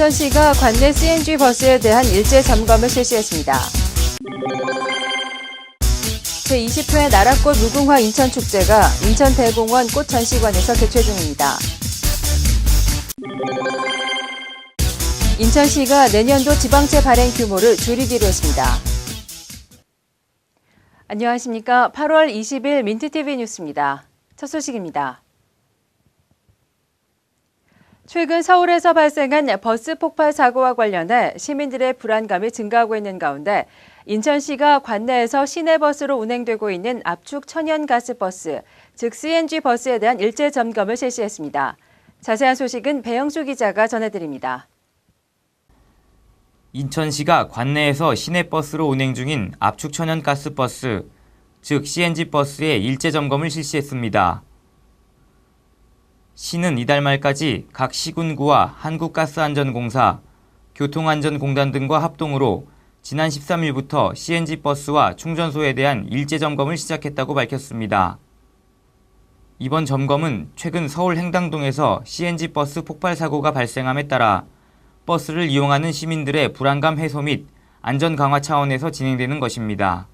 인천시가 관내 CNG 버스에 대한 일제 점검을 실시했습니다. 제20회 나라꽃 무궁화 인천축제가 인천대공원 꽃전시관에서 개최 중입니다. 인천시가 내년도 지방채 발행 규모를 줄이기로 했습니다. 안녕하십니까. 8월 20일 민트TV 뉴스입니다. 첫 소식입니다. 최근 서울에서 발생한 버스 폭발 사고와 관련해 시민들의 불안감이 증가하고 있는 가운데 인천시가 관내에서 시내버스로 운행되고 있는 압축 천연가스버스, 즉 CNG 버스에 대한 일제 점검을 실시했습니다. 자세한 소식은 배영수 기자가 전해드립니다. 인천시가 관내에서 시내버스로 운행 중인 압축 천연가스 버스, 즉 CNG 버스의 일제 점검을 실시했습니다. 시는 이달 말까지 각 시군구와 한국가스안전공사, 교통안전공단 등과 합동으로 지난 13일부터 CNG 버스와 충전소에 대한 일제 점검을 시작했다고 밝혔습니다. 이번 점검은 최근 서울 행당동에서 CNG 버스 폭발 사고가 발생함에 따라 버스를 이용하는 시민들의 불안감 해소 및 안전 강화 차원에서 진행되는 것입니다.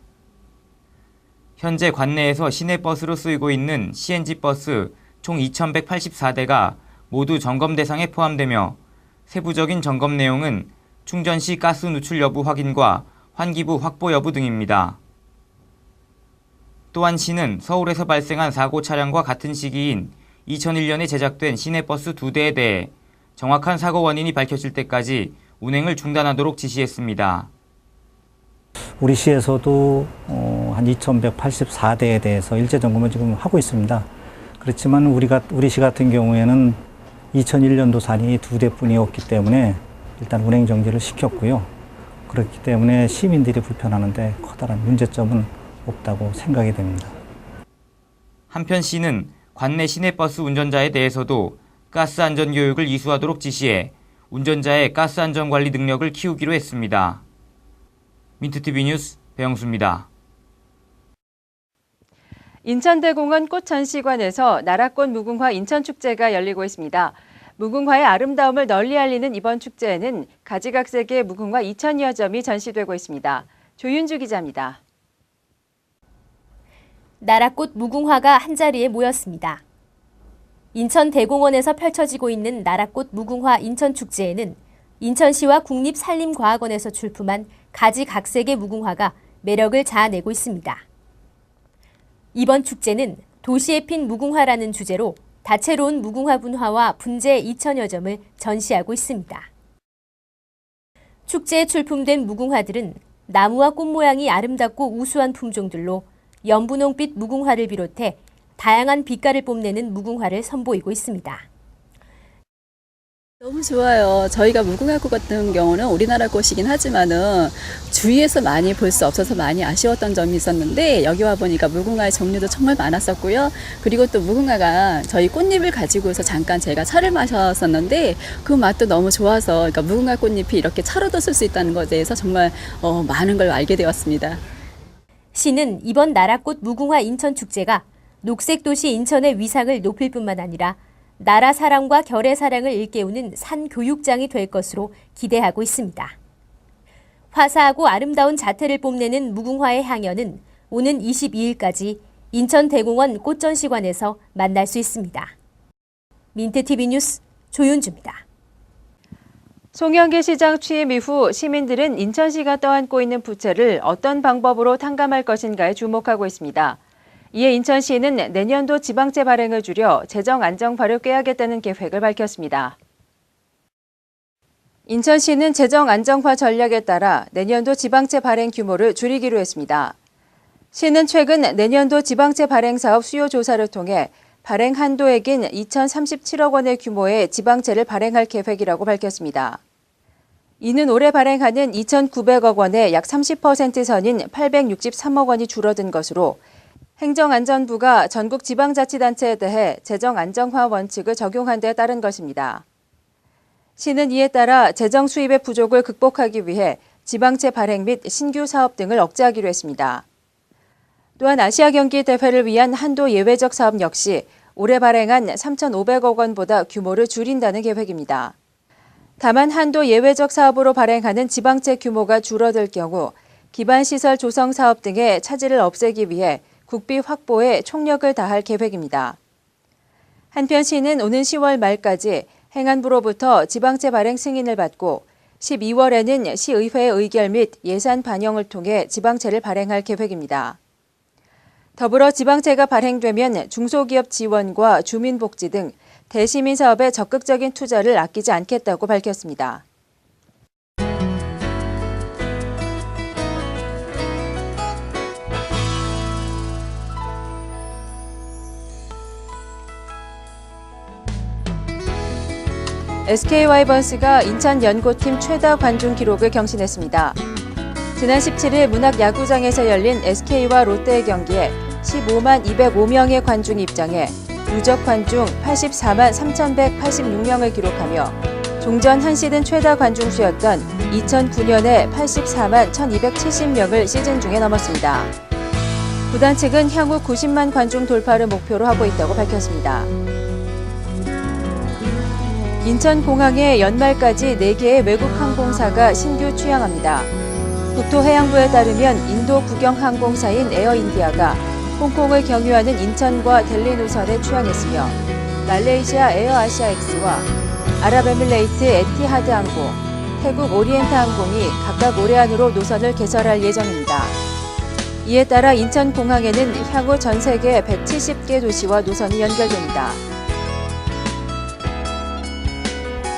현재 관내에서 시내 버스로 쓰이고 있는 CNG 버스 총 2,184대가 모두 점검 대상에 포함되며 세부적인 점검 내용은 충전 시 가스 누출 여부 확인과 환기부 확보 여부 등입니다. 또한 시는 서울에서 발생한 사고 차량과 같은 시기인 2001년에 제작된 시내버스 두 대에 대해 정확한 사고 원인이 밝혀질 때까지 운행을 중단하도록 지시했습니다. 우리 시에서도 어, 한 2,184대에 대해서 일제 점검을 지금 하고 있습니다. 그렇지만 우리가 우리 시 같은 경우에는 2001년도 산이 두 대뿐이었기 때문에 일단 운행 정지를 시켰고요. 그렇기 때문에 시민들이 불편하는데 커다란 문제점은 없다고 생각이 됩니다. 한편 시는 관내 시내버스 운전자에 대해서도 가스 안전 교육을 이수하도록 지시해 운전자의 가스 안전 관리 능력을 키우기로 했습니다. 민트TV 뉴스 배영수입니다. 인천대공원 꽃전시관에서 나라꽃 무궁화 인천축제가 열리고 있습니다. 무궁화의 아름다움을 널리 알리는 이번 축제에는 가지각색의 무궁화 2천여 점이 전시되고 있습니다. 조윤주 기자입니다. 나라꽃 무궁화가 한자리에 모였습니다. 인천 대공원에서 펼쳐지고 있는 나라꽃 무궁화 인천축제에는 인천시와 국립산림과학원에서 출품한 가지각색의 무궁화가 매력을 자아내고 있습니다. 이번 축제는 도시에 핀 무궁화라는 주제로 다채로운 무궁화 분화와 분재 2천여 점을 전시하고 있습니다. 축제에 출품된 무궁화들은 나무와 꽃 모양이 아름답고 우수한 품종들로 연분홍빛 무궁화를 비롯해 다양한 빛깔을 뽐내는 무궁화를 선보이고 있습니다. 너무 좋아요. 저희가 무궁화꽃 같은 경우는 우리나라 꽃이긴 하지만은 주위에서 많이 볼 수 없어서 많이 아쉬웠던 점이 있었는데 여기 와 보니까 무궁화의 종류도 정말 많았었고요. 그리고 또 무궁화가 저희 꽃잎을 가지고서 잠깐 제가 차를 마셨었는데 그 맛도 너무 좋아서 그러니까 무궁화 꽃잎이 이렇게 차로도 쓸 수 있다는 것에 대해서 정말 어, 많은 걸 알게 되었습니다. 시는 이번 나라꽃 무궁화 인천 축제가 녹색 도시 인천의 위상을 높일 뿐만 아니라 나라 사랑과 결의 사랑을 일깨우는 산 교육장이 될 것으로 기대하고 있습니다. 화사하고 아름다운 자태를 뽐내는 무궁화의 향연은 오는 22일까지 인천 대공원 꽃전시관에서 만날 수 있습니다. 민트TV 뉴스 조윤주입니다. 송영길 시장 취임 이후 시민들은 인천시가 떠안고 있는 부채를 어떤 방법으로 탕감할 것인가에 주목하고 있습니다. 이에 인천시는 내년도 지방채 발행을 줄여 재정 안정 발효 깨야겠다는 계획을 밝혔습니다. 인천시는 재정 안정화 전략에 따라 내년도 지방채 발행 규모를 줄이기로 했습니다. 시는 최근 내년도 지방채 발행 사업 수요 조사를 통해 발행 한도액인 2,037억 원의 규모의 지방채를 발행할 계획이라고 밝혔습니다. 이는 올해 발행하는 2,900억 원의 약 30% 선인 863억 원이 줄어든 것으로 행정안전부가 전국 지방자치단체에 대해 재정 안정화 원칙을 적용한 데 따른 것입니다. 시는 이에 따라 재정 수입의 부족을 극복하기 위해 지방채 발행 및 신규 사업 등을 억제하기로 했습니다. 또한 아시아 경기 대회를 위한 한도 예외적 사업 역시 올해 발행한 3,500억 원보다 규모를 줄인다는 계획입니다. 다만 한도 예외적 사업으로 발행하는 지방채 규모가 줄어들 경우 기반시설 조성 사업 등의 차질을 없애기 위해 국비 확보에 총력을 다할 계획입니다. 한편 시는 오는 10월 말까지 행안부로부터 지방채 발행 승인을 받고 12월에는 시의회 의결 및 예산 반영을 통해 지방채를 발행할 계획입니다. 더불어 지방채가 발행되면 중소기업 지원과 주민복지 등 대시민 사업에 적극적인 투자를 아끼지 않겠다고 밝혔습니다. SK 와이번스가 인천 연고팀 최다 관중 기록을 경신했습니다. 지난 17일 문학 야구장에서 열린 SK와 롯데의 경기에 15만 205명의 관중이 입장해 누적 관중 84만 3,186명을 기록하며 종전 한 시즌 최다 관중 수였던 2009년의 84만 1,270명을 시즌 중에 넘었습니다. 구단 측은 향후 90만 관중 돌파를 목표로 하고 있다고 밝혔습니다. 인천공항에 연말까지 4개의 외국 항공사가 신규 취항합니다. 국토해양부에 따르면 인도 국영항공사인 에어인디아가 홍콩을 경유하는 인천과 델리 노선에 취항했으며 말레이시아 에어아시아엑스와 아랍에밀레이트 에티하드 항공, 태국 오리엔트 항공이 각각 올해 안으로 노선을 개설할 예정입니다. 이에 따라 인천공항에는 향후 전 세계 170개 도시와 노선이 연결됩니다.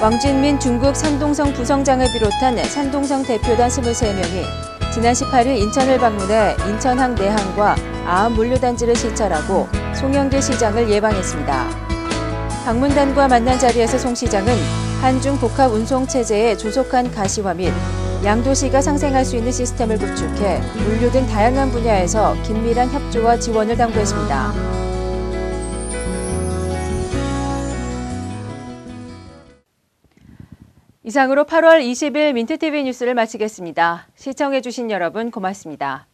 왕진민 중국 산동성 부성장을 비롯한 산동성 대표단 23명이 지난 18일 인천을 방문해 인천항 내항과 아암 물류단지를 시찰하고 송영길 시장을 예방했습니다. 방문단과 만난 자리에서 송 시장은 한중 복합 운송 체제의 조속한 가시화 및 양도시가 상생할 수 있는 시스템을 구축해 물류 등 다양한 분야에서 긴밀한 협조와 지원을 당부했습니다. 이상으로 8월 20일 민트TV 뉴스를 마치겠습니다. 시청해주신 여러분 고맙습니다.